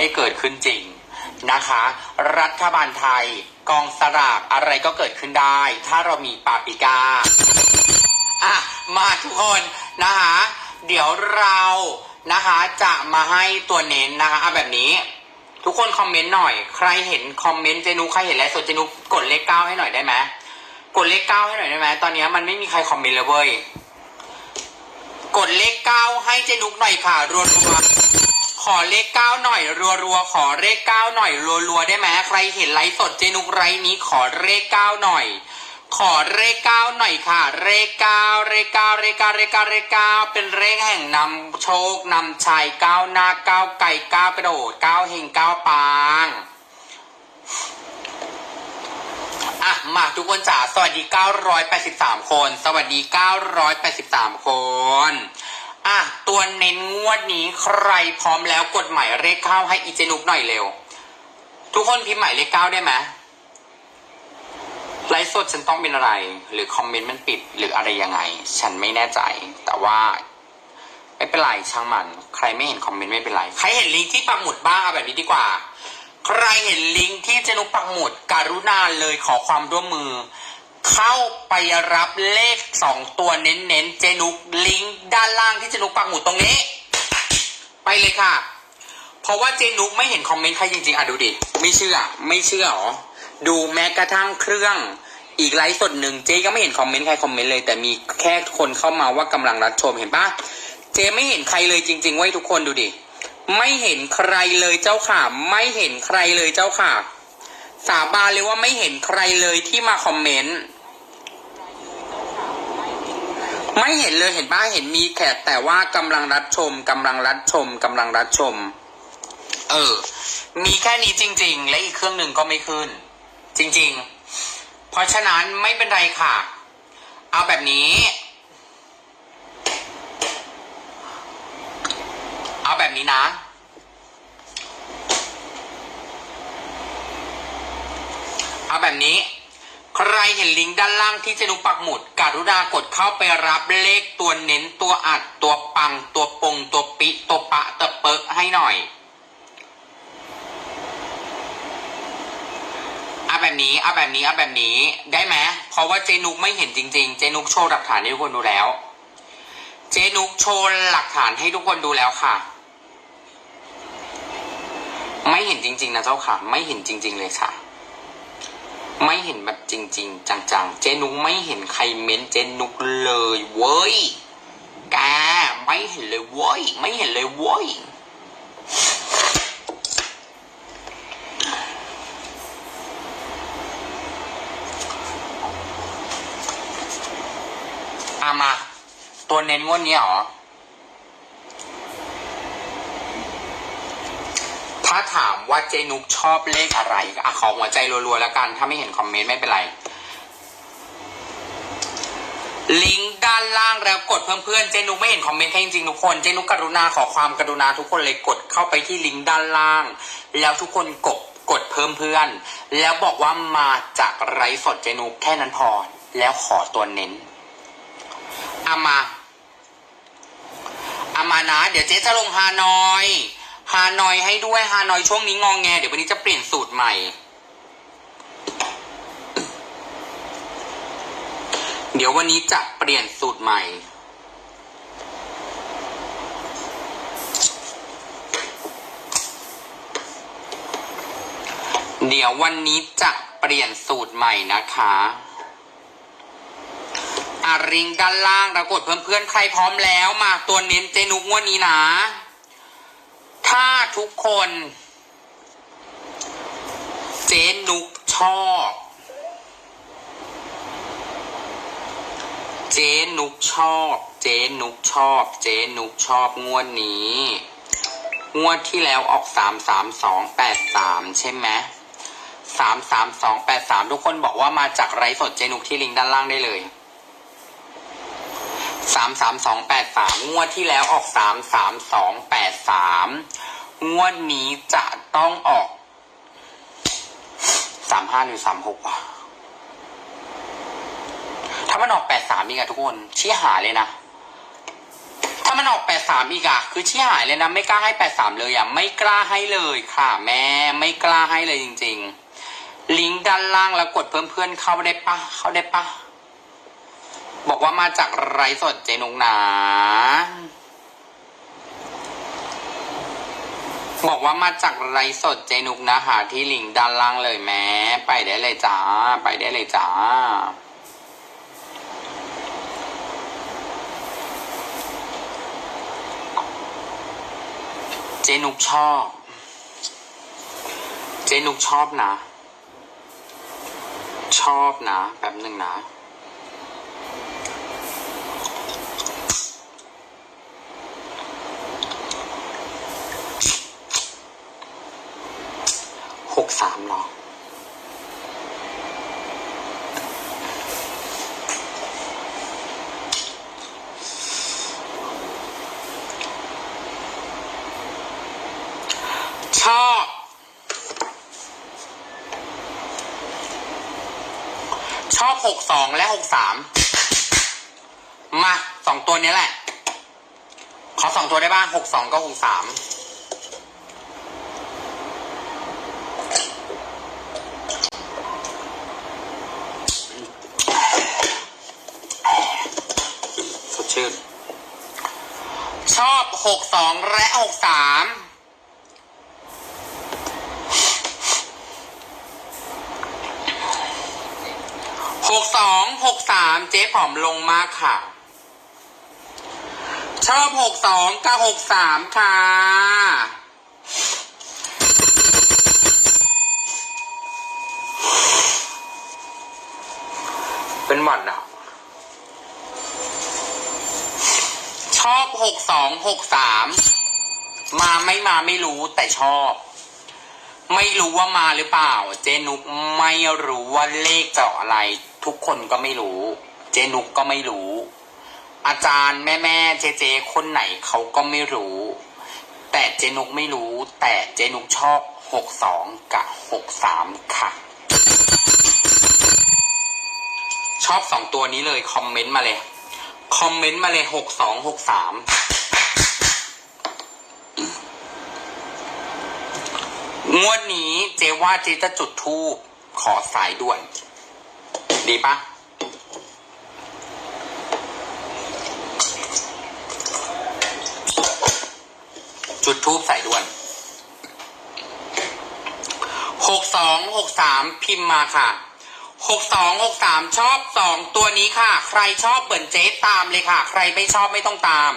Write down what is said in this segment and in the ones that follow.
ให้เกิดขึ้นจริงนะคะ รัฐบาลไทยกองสลากอะไรก็เกิดขึ้นได้ ถ้าเรามีปาปิกาอะมาทุกคนนะคะเดี๋ยวเรานะคะจะมาให้ตัวเน้นนะคะเอาแบบนี้ ทุกคนคอมเมนต์หน่อย ใครเห็นคอมเมนต์เจนุใครเห็นแล้วสดเจนุกกดเลขเก้าให้หน่อยได้ไหมกดเลขเก้าให้หน่อยได้ไหมตอนนี้มันไม่มีใครคอมเมนต์เลยเว้ยกดเลขเก้าให้เจนุกหน่อยค่ะรัวๆ ขอเลขเก้าหน่อยรัวๆขอเลขเก้าหน่อยรัวๆได้ไหมใครเห็นไลฟ์สดเจนุกไรนี้ขอเลขเก้าหน่อย ขอเลขเก้าหน่อยค่ะ เลขเก้าเลขเก้าเลขเก้าเลขเก้าเลขเก้าเป็นเลขแห่งนำโชคนำชัยเก้าหน้าก้าไก่เก้ากระโดดก้าเฮงเก้าปางอะมาทุกคนจ๋าสวัสดี 983 คน สวัสดี 983 คน อะตัวเน้นงวดนี้ใครพร้อมแล้วกดหมายเลขเข้าให้อีเจนุกหน่อยเร็ว ทุกคนพิมพ์หมายเลขเก้าได้ไหมไลฟ์สดฉันต้องเป็นอะไร หรือคอมเมนต์มันปิดหรืออะไรยังไง ฉันไม่แน่ใจ แต่ว่า ไม่เป็นไรช่างมัน ใครไม่เห็นคอมเมนต์ไม่เป็นไร ใครเห็นลิงก์ที่ปักหมุดบ้างเอาแบบนี้ดีกว่า ใครเห็นลิงก์ที่เจนุกปักหมุดการุณาเลยขอความร่วมมือ เข้าไปรับเลขสองตัวเน้นๆ เจนุกลิงก์ด้านล่างที่เจนุกปักหมุดตรงนี้ ไปเลยค่ะ เพราะว่าเจนุกไม่เห็นคอมเมนต์ใครจริงๆ อะดูดิ ไม่เชื่อ ไม่เชื่อหรอ ดูแม้กระทั่งเครื่องอีกไลฟ์สดหนึ่งเจ๊ก็ไม่เห็นคอมเมนต์ใครคอมเมนต์เลย แต่มีแค่คนเข้ามาว่ากำลังรับชมเห็นปะเจ๊ไม่เห็นใครเลยจริงๆไว้ทุกคนดูดิ ไม่เห็นใครเลยเจ้าค่ะ ไม่เห็นใครเลยเจ้าค่ะ สาบานเลยว่าไม่เห็นใครเลยที่มาคอมเมนต์ ไม่เห็นเลยเห็นป้าเห็นมีแขกแต่ว่ากำลังรับชมกำลังรับชมกำลังรับชม เออ มีแค่นี้จริง ๆ และอีกเครื่องหนึ่งก็ไม่ขึ้น จริง ๆ เพราะฉะนั้นไม่เป็นไรค่ะ เอาแบบนี้ เอาแบบนี้นะ เอาแบบนี้ ใครเห็นลิงก์ด้านล่างที่เจนุปักหมุดการุณากดเข้าไปรับเลขตัวเน้นตัวอัดตัวปังตัวปงตัวปิตัวปะตัวเปิกให้หน่อยเอาแบบนี้เอาแบบนี้เอาแบบนี้ได้ไหมเพราะว่าเจนุกไม่เห็นจริง ๆ เจนุกโชว์หลักฐานให้ทุกคนดูแล้ว เจนุกโชว์หลักฐานให้ทุกคนดูแล้วค่ะ ไม่เห็นจริง ๆ นะเจ้าค่ะ ไม่เห็นจริง ๆ เลยค่ะ ไม่เห็นแบบจริง ๆ จังๆ เจนุกไม่เห็นใครเม้นเจนุกเลยเว้ยแกไม่เห็นเลยเว้ยไม่เห็นเลยเว้ยอามา ตัวเน้นงวดนี้เหรอ ถ้าถามว่าเจนุกชอบเลขอะไรอะขอหัวใจรัวๆแล้วกัน ถ้าไม่เห็นคอมเมนต์ไม่เป็นไร ลิงก์ด้านล่างแล้วกดเพื่อนๆเจนุกไม่เห็นคอมเมนต์ให้จริงๆทุกคน เจนุกกรุณาขอความกรุณาทุกคนเลยกดเข้าไปที่ลิงก์ด้านล่าง แล้วทุกคนกดกดเพิ่มเพื่อน แล้วบอกว่ามาจากไรสดเจนุกแค่นั้นพอแล้วขอตัวเน้นอามาอามานะ เดี๋ยวเจ๊จะลงฮานอย ฮานอยให้ด้วยฮานอยช่วงนี้งองแง เดี๋ยววันนี้จะเปลี่ยนสูตรใหม่ เดี๋ยววันนี้จะเปลี่ยนสูตรใหม่ เดี๋ยววันนี้จะเปลี่ยนสูตรใหม่นะคะอาริงด้านล่างแล้วกดเพื่อนๆใครพร้อมแล้วมาตัวเน้นเจนุกงวันนี้นะ ถ้าทุกคน เจนุกชอบ เจนุกชอบ เจนุกชอบ เจนุกชอบงวดนี้ งวดที่แล้วออกสามสามสองแปดสามใช่ไหมสามสามสองแปดสามทุกคนบอกว่ามาจากไรสดเจนุกที่ลิงก์ด้านล่างได้เลยสามสามสองแปดสามงวดที่แล้วออกสามสามสองแปดสาม งวดนี้จะต้องออกสามห้าหรือสามหกวะถ้ามันออกแปดสามนี่อะทุกคนชี้หายเลยนะ ถ้ามันออกแปดสามอีกอะคือชี้หายเลยนะ ไม่กล้าให้แปดสามเลยอะไม่กล้าให้เลยค่ะ แม่ไม่กล้าให้เลยจริง ๆ ลิงก์ด้านล่างแล้วกดเพิ่มเพื่อนเข้าได้ปะเข้าได้ปะบอกว่ามาจากไรสดเจนุงหนา บอกว่ามาจากไรสดเจนุกนะหาที่ลิงด้านล่างเลยแม้ไปได้เลยจ้า ไปได้เลยจ้า เจนุกชอบ เจนุกชอบนะ ชอบนะแป๊บหนึ่งนะ กสามหรอชอบ ชอบหกสองและหกสามมาสองตัวนี้แหละ ขอสองตัวได้บ้างหกสองก็หกสาม ชื่น ชอบหกสองและหกสามหกสองหกสามเจ๊ผอมลงมากค่ะ ชอบหกสองกับหกสามค่ะเป็นหวัดอะ ชอบหกสองหกสามมาไม่มาไม่รู้แต่ชอบ ไม่รู้ว่ามาหรือเปล่า เจนุกไม่รู้ว่าเลขเจะอะไร ทุกคนก็ไม่รู้ เจนุกก็ไม่รู้ อาจารย์แม่แม่เจเจคนไหนเขาก็ไม่รู้ แต่เจนุกไม่รู้ แต่เจนุกชอบหกสองกับหกสามค่ะชอบสองตัวนี้เลย คอมเมนต์มาเลย คอมเมนต์มาเลยหกสองหกสามงวดนี้เจว่าเจจะจุดทูบขอสายด่วน ดีปะจุดทูบสายด่วนหกสองหกสามพิมพ์มาค่ะ หกสองหกสามชอบสองตัวนี้ค่ะ ใครชอบเปิ่นเจ๊ตามเลยค่ะ ใครไม่ชอบไม่ต้องตาม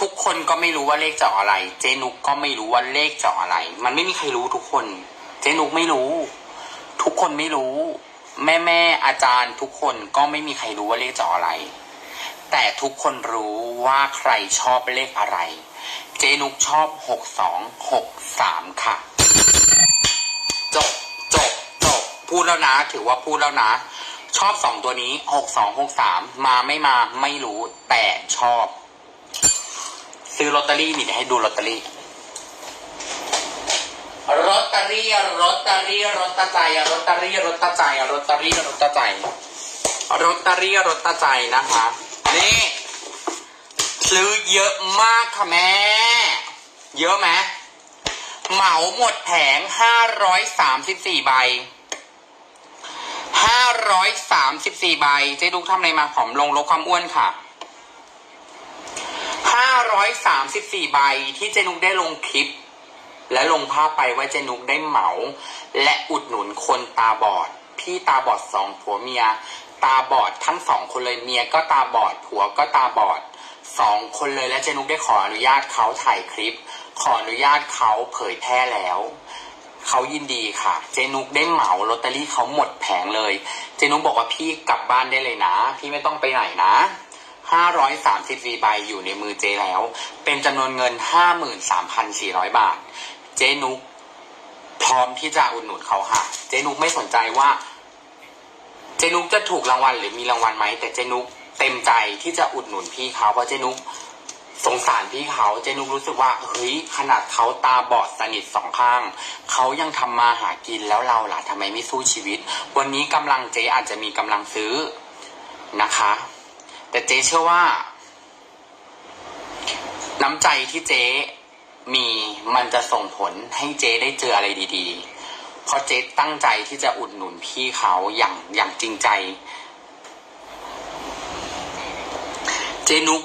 ทุกคนก็ไม่รู้ว่าเลขเจาะอะไร เจนุกก็ไม่รู้ว่าเลขเจาะอะไร มันไม่มีใครรู้ทุกคน เจนุกไม่รู้ ทุกคนไม่รู้ แม่แม่อาจารย์ทุกคนก็ไม่มีใครรู้ว่าเลขเจาะอะไร แต่ทุกคนรู้ว่าใครชอบเลขอะไร เจนุกชอบหกสองหกสามค่ะูดแล้วนะ ถือว่าพูดแล้วนะ ชอบสองตัวนี้หกสองหกสามมาไม่มาไม่รู้แต่ชอบ ซื้อลอตเตอรี่นี่เดี๋ยวให้ดูลอตเตอรี่รถตอรี่รถตอรี่รถตะใจรถตอรี่รถตะใจรถตอรี่รถตะใจรถตอรี่รถตะใจนะคะนี่ซื้อเยอะมากค่ะแม่ เยอะไหมเหมาหมดแผงห้าร้อยสามสิบสี่ใบ ห้าร้อยสามสิบสี่ใบ เจ๊ดุกทำอะไรมาผอมลงลดความอ้วนค่ะห้าร้อยสามสิบสี่ใบที่เจนุกได้ลงคลิป และลงภาพไปว่าเจนุกได้เหมา และอุดหนุนคนตาบอด พี่ตาบอดสองผัวเมีย ตาบอดทั้งสองคนเลยเมียก็ตาบอดผัวก็ตาบอดสองคนเลยและเจนุกได้ขออนุญาตเขาถ่ายคลิป ขออนุญาตเขาเผยแพร่แล้ว เขายินดีค่ะ เจนุกได้เหมาลอตเตอรี่เขาหมดแผงเลย เจนุกบอกว่าพี่กลับบ้านได้เลยนะ พี่ไม่ต้องไปไหนนะห้าร้อยสามสิบดีใบอยู่ในมือเจแล้ว เป็นจำนวนเงินห้าหมื่นสามพันสี่ร้อยบาท เจนุกพร้อมที่จะอุดหนุนเขาค่ะ เจนุกไม่สนใจว่า เจนุกจะถูกรางวัลหรือมีรางวัลไหมแต่เจนุกเต็มใจที่จะอุดหนุนพี่เขาเพราะเจนุก สงสารพี่เขาเจนุกรู้สึกว่าเฮ้ยขนาดเขาตาบอดสนิทสองข้าง เขายังทำมาหากินแล้วเราล่ะทำไมไม่สู้ชีวิต วันนี้กำลังเจอาจจะมีกำลังซื้อนะคะ แต่เจ๊เชื่อว่า น้ำใจที่เจ๊มีมันจะส่งผลให้เจ๊ได้เจออะไรดีๆ เพราะเจ๊ตั้งใจที่จะอุดหนุนพี่เขาอย่างอย่างจริงใจ เจนุก